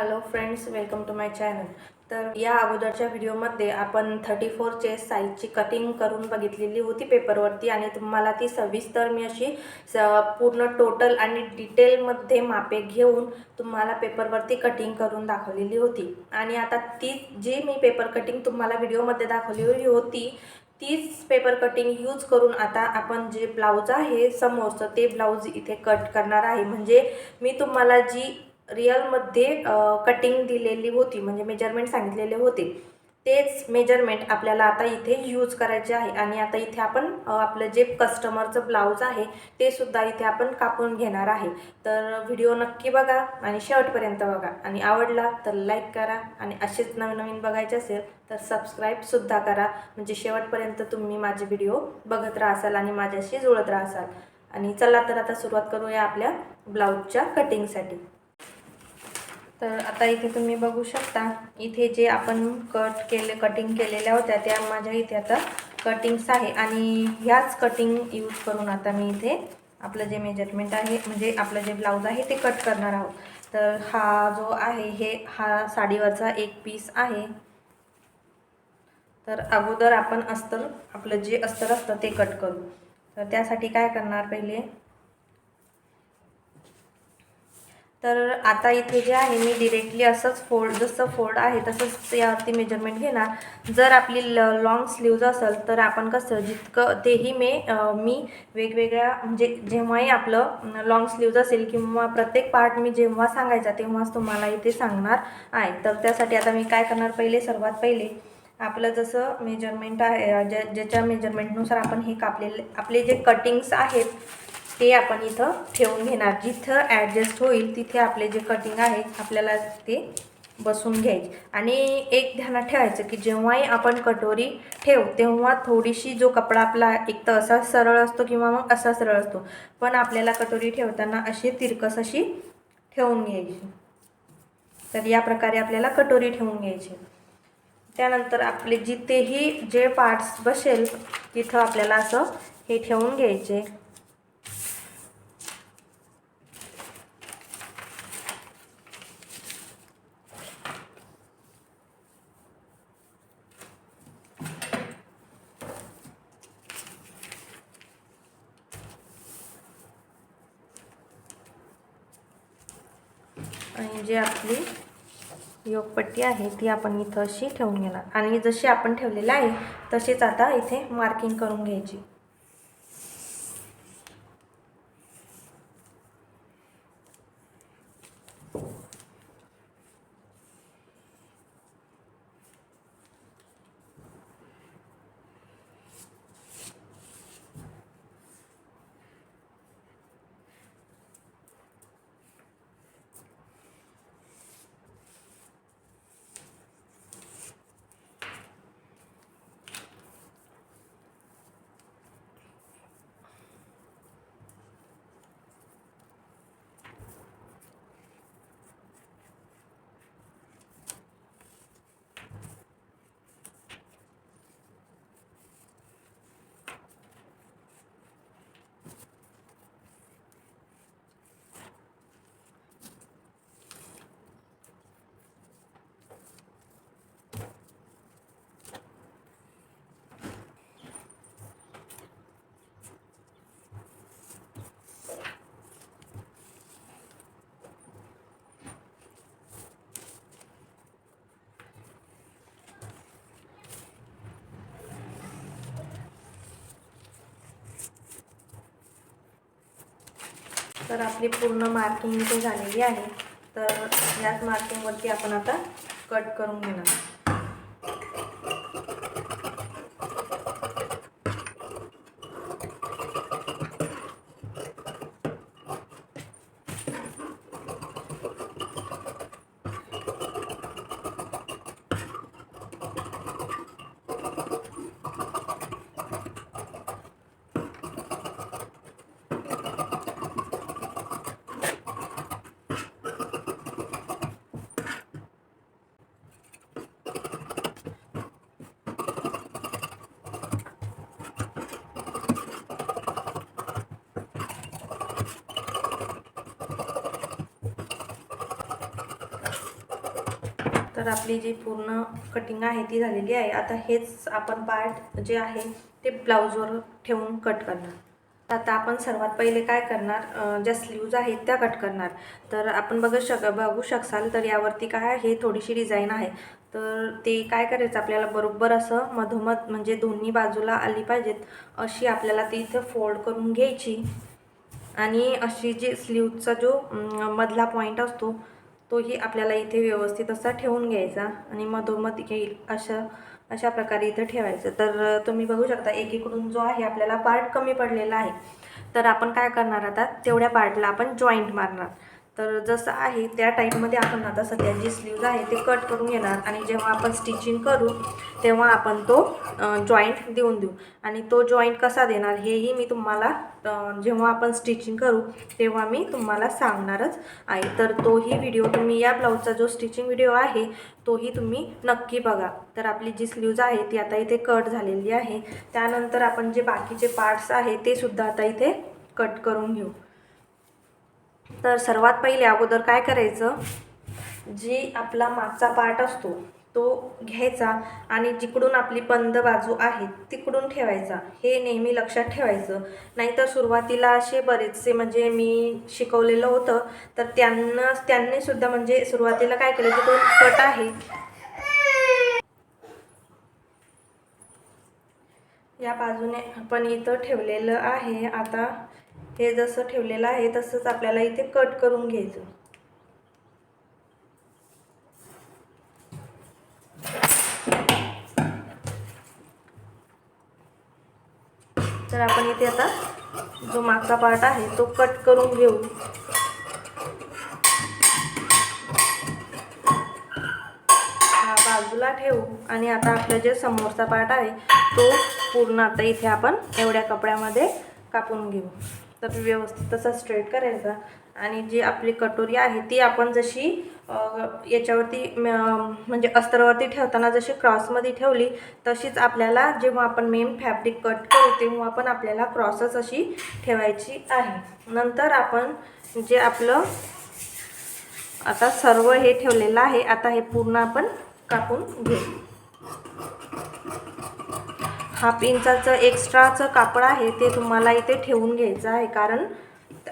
Hello friends welcome to my channel तर या अगोदरच्या व्हिडिओमध्ये आपण थर्टी फोर चेस साईजची कटिंग करून बघितलेली होती पेपरवरती आणि तुम्हाला ती सविस्तर मी अशी स पूर्ण टोटल आणि डिटेलमध्ये मापे घेऊन तुम्हाला पेपरवरती कटिंग करून दाखवलेली होती. आणि आता ती जी मी पेपर कटिंग तुम्हाला व्हिडिओमध्ये दाखवलेली होती तीच पेपर कटिंग यूज करून आता आपण जे ब्लाऊज आहे समोरचं ते ब्लाऊज इथे कट करणार आहे. म्हणजे मी तुम्हाला जी रिअलमध्ये कटिंग दिलेली होती. म्हणजे मेजरमेंट सांगितलेले होते. तेच मेजरमेंट आपल्याला आता इथे यूज करायचे आहे. आणि आता इथे आपण आपलं जे कस्टमरचं ब्लाऊज आहे ते सुद्धा इथे आपण कापून घेणार आहे. तर व्हिडिओ नक्की बघा आणि शेवटपर्यंत बघा. आणि आवडला तर लाईक करा. आणि असेच नवीन नवीन बघायचे असेल तर सबस्क्राईबसुद्धा करा. म्हणजे शेवटपर्यंत तुम्ही माझे व्हिडिओ बघत राहाल आणि माझ्याशी जुळत राहाल आणि चला तर आता सुरुवात करूया आपल्या ब्लाऊजच्या कटिंगसाठी तर आता इथे तुम्ही बघू शकता इथे जे आपण कट केले कटिंग केलेल्या होत्या त्या माझ्या इथे आता कटिंग्स आहे. आणि ह्याच कटिंग यूज करून आता मी इथे आपलं जे मेजरमेंट आहे म्हणजे आपलं जे ब्लाऊज आहे ते कट करणार आहोत. तर हा जो आहे हे हा साडीवरचा एक पीस आहे. तर अगोदर आपण अस्तर आपलं जे अस्तर असतं ते कट करू. तर त्यासाठी काय करणार पहिले? तर आता इथे जे आहे मी डिरेक्टली असंच फोल्ड जसं फोल्ड आहे तसंच यावरती मेजरमेंट घेणार. जर आपली ल लॉंग स्लीव्ज असेल तर आपण कसं जितकं तेही मी मी वेगवेगळ्या म्हणजे जेव्हाही आपलं लॉंग स्लीव्ज असेल किंवा प्रत्येक पार्ट मी जेव्हा सांगायचा तेव्हाच तुम्हाला इथे सांगणार आहे. तर त्यासाठी आता मी काय करणार पहिले सर्वात पहिले आपलं जसं मेजरमेंट आहे ज्या ज्याच्या मेजरमेंटनुसार आपण हे कापलेले आपले जे कटिंग्स आहेत ते आपण इथं ठेवून घेणार. जिथं ॲडजस्ट होईल तिथे आपले जे कटिंग आहे आपल्याला ते बसून घ्यायचे. आणि एक ध्यानात ठेवायचं की जेव्हाही आपण कटोरी ठेव तेव्हा थोडीशी जो कपडा आपला एक तर असा सरळ असतो किंवा मग असा सरळ असतो. पण आपल्याला कटोरी ठेवताना अशी तिरकस अशी ठेवून घ्यायची. तर या प्रकारे आपल्याला कटोरी ठेवून घ्यायची. त्यानंतर आपले जिथेही जे पार्ट्स बसेल तिथं आपल्याला असं हे ठेवून घ्यायचे. आणि जी आपली योगपट्टी आहे ती आपण इथं अशी ठेवून घेणार. आणि जशी आपण ठेवलेली आहे तशीच आता इथे मार्किंग करून घ्यायची. तर आपली पूर्ण मार्किंग इथे झालेली आहे. तर याच मार्किंगवरती आपण आता कट करून घेणार. तर आपली जी पूर्ण कटिंग आहे ती झालेली आहे. आता हेच आपण पार्ट जे आहे ते ब्लाऊजवर ठेवून कट करणार. आता आपण सर्वात पहिले काय करणार? ज्या स्लीव्ज आहेत त्या कट करणार. तर आपण बघू शक बघू शकसाल तर यावरती काय आहे? थोडीशी डिझाईन आहे. तर ते काय करायचं? आपल्याला बरोबर असं मधोमध म्हणजे दोन्ही बाजूला आली पाहिजेत. अशी आपल्याला ती इथं फोल्ड करून घ्यायची. आणि अशी जी स्लीवचा जो मधला पॉईंट असतो तोही आपल्याला इथे व्यवस्थित असा ठेवून घ्यायचा आणि मधोमध घेईल अशा अशा प्रकारे इथं ठेवायचं. तर तुम्ही बघू शकता एकीकडून जो आहे आपल्याला पार्ट कमी पडलेला आहे. तर आपण काय करणार आता? तेवढ्या पार्टला आपण जॉईंट मारणार. तर जसं आहे त्या टाईपमध्ये आपण आता सध्या जी स्लीव्ज आहे ते कट करून घेणार आणि जेव्हा आपण स्टिचिंग करू तेव्हा आपण तो जॉईंट देऊन देऊ. आणि तो जॉईंट कसा देणार हेही मी तुम्हाला जेव्हा आपण स्टिचिंग करू तेव्हा मी तुम्हाला सांगणारच आहे. तर तोही व्हिडिओ तुम्ही या ब्लाऊजचा जो स्टिचिंग व्हिडिओ आहे तोही तुम्ही नक्की बघा. तर आपली जी स्लीव्ज आहे ती आता इथे कट झालेली आहे. त्यानंतर आपण जे बाकीचे पार्ट्स आहे ते सुद्धा आता इथे कट करून घेऊ. तर सर्वात पहिले अगोदर काय करायचं? जी आपला मागचा पार्ट असतो तो घ्यायचा आणि जिकडून आपली बंद बाजू आहे तिकडून ठेवायचा. हे नेहमी लक्षात ठेवायचं. नाहीतर सुरुवातीला असे बरेचसे म्हणजे मी शिकवलेलं होतं तर त्यांना त्यांनीसुद्धा म्हणजे सुरुवातीला काय केलं जिकडून कट आहे. या बाजूने आपण इथं ठेवलेलं आहे. आता हे जसं ठेवलेलं आहे तसंच आपल्याला इथे कट करून घ्यायचं. तर आपण इथे आता जो मागचा पार्ट आहे तो कट करून घेऊ. हा बाजूला ठेवू आणि आता आपला जे समोरचा पार्ट आहे तो पूर्ण आता इथे आपण एवढ्या कपड्यामध्ये कापून घेऊ. तर व्यवस्थित तसा स्ट्रेट करायचा. आणि जी आपली कटोरी आहे ती आपण जशी याच्यावरती म्हणजे अस्तरावरती ठेवताना जशी क्रॉसमध्ये ठेवली तशीच आपल्याला जेव्हा आपण मेन फॅब्रिक कट करू तेव्हा पण आपल्याला क्रॉसच अशी ठेवायची आहे. नंतर आपण जे आपलं आता सर्व हे ठेवलेलं आहे आता हे पूर्ण आपण कापून घेऊ. हाफ इंचाचं एक्स्ट्राचं कापड आहे ते तुम्हाला इथे ठेवून घ्यायचं आहे कारण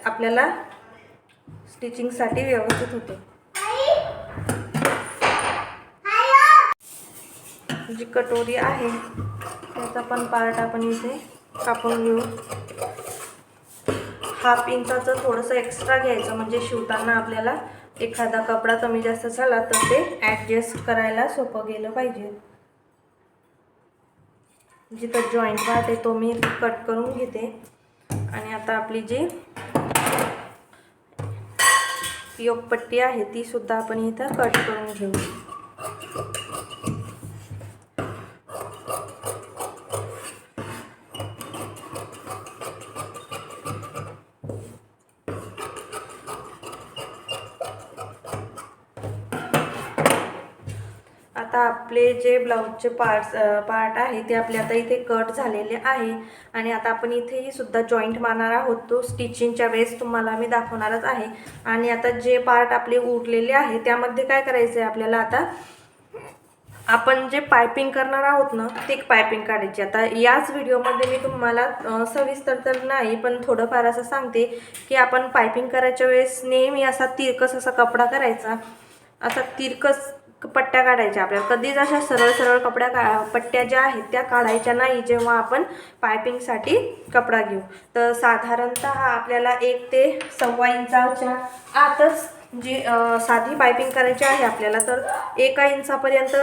आपल्याला स्टिचिंगसाठी व्यवस्थित होते. जी कटोरी आहे त्याचा पण पार्ट आपण इथे कापून घेऊ. हाफ इंचाचं थोडंसं एक्स्ट्रा घ्यायचं म्हणजे शिवताना आपल्याला एखादा कपडा कमी जास्त झाला तर ते ॲडजस्ट करायला सोपं गेलं पाहिजे. जिथं जॉईंट पार्ट आहे तो मी कट करून घेते. आणि आता आपली जी योगपट्टी आहे ती सुद्धा आपण इथं कट करून घेऊ. आता आपले जे ब्लाऊजचे पार्ट्स पार्ट आहे ते आपले आता इथे कट झालेले आहे. आणि आता आपण इथेही सुद्धा जॉईंट मारणार आहोत. तो स्टिचिंगच्या वेळेस तुम्हाला मी दाखवणारच आहे. आणि आता जे पार्ट आपले उरलेले आहे त्यामध्ये काय करायचं आहे आपल्याला आता? आपण जे पायपिंग करणार आहोत ना ते पायपिंग काढायची. आता याच व्हिडिओमध्ये मी तुम्हाला सविस्तर तर नाही पण थोडंफार असं सांगते की आपण पायपिंग करायच्या वेळेस नेहमी असा तिरकस असा कपडा करायचा. असा तिरकस पट्ट्या काढायच्या. आपल्याला कधीच अशा सरळ सरळ कपड्या का पट्ट्या ज्या आहेत त्या काढायच्या नाही जेव्हा आपण पायपिंगसाठी कपडा घेऊ. तर साधारणतः आपल्याला एक ते सव्वा इंचाच्या आतच जी साधी पायपिंग करायची आहे आपल्याला तर एका इंचापर्यंत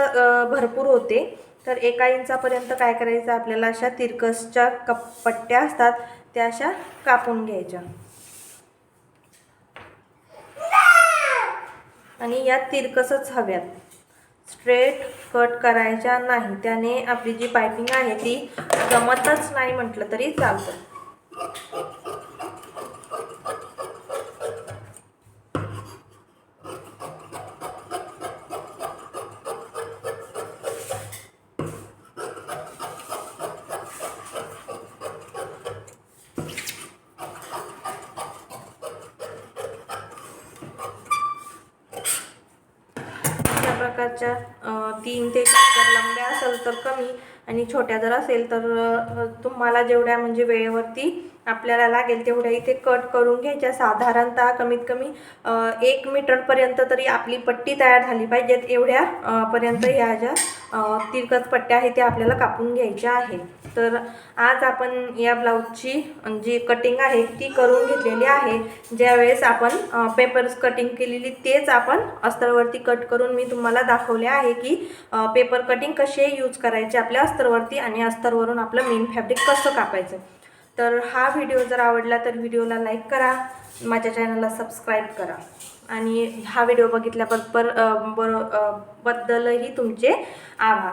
भरपूर होते. तर एका इंचापर्यंत काय करायचं? आपल्याला अशा तिरकसच्या कप पट्ट्या असतात त्या अशा कापून घ्यायच्या. आणि या तिरकसच हव्यात? स्ट्रेट कट करायच्या नाही. त्याने आपली जी पायपिंग आहे ती जमतच नाही म्हटलं तरी चालतं अशा प्रकारच्या तीन ते चार जर लंब्या असेल तर कमी आणि छोट्या जर असेल तर तुम्हाला जेवढ्या म्हणजे वेळेवरती आपल्याला लागेल तेवढ्या इथे कट करून घ्यायच्या. साधारणतः कमीत कमी एक मीटरपर्यंत तरी आपली पट्टी तयार झाली पाहिजेत. एवढ्या पर्यंत ह्या ज्या तिरकस पट्ट्या आहेत त्या आपल्याला कापून घ्यायच्या आहे तर आज आपण या ब्लाऊजची जी कटिंग आहे ती करून घेतलेली आहे. ज्यावेळेस आपण पेपर्स कटिंग केलेली तेच आपण अस्तरवरती कट करून मी तुम्हाला दाखवले आहे की पेपर कटिंग कसे यूज करायचे आपल्या अस्तरवरती आणि अस्तरवरून आपलं मेन फॅब्रिक कसं कापायचं. तर हा व्हिडिओ जर आवडला तर व्हिडिओला लाईक करा. माझ्या चॅनलला सबस्क्राईब करा. आणि हा व्हिडिओ बघितल्याबरोबर अ, बरो बद्दलही तुमचे आभार.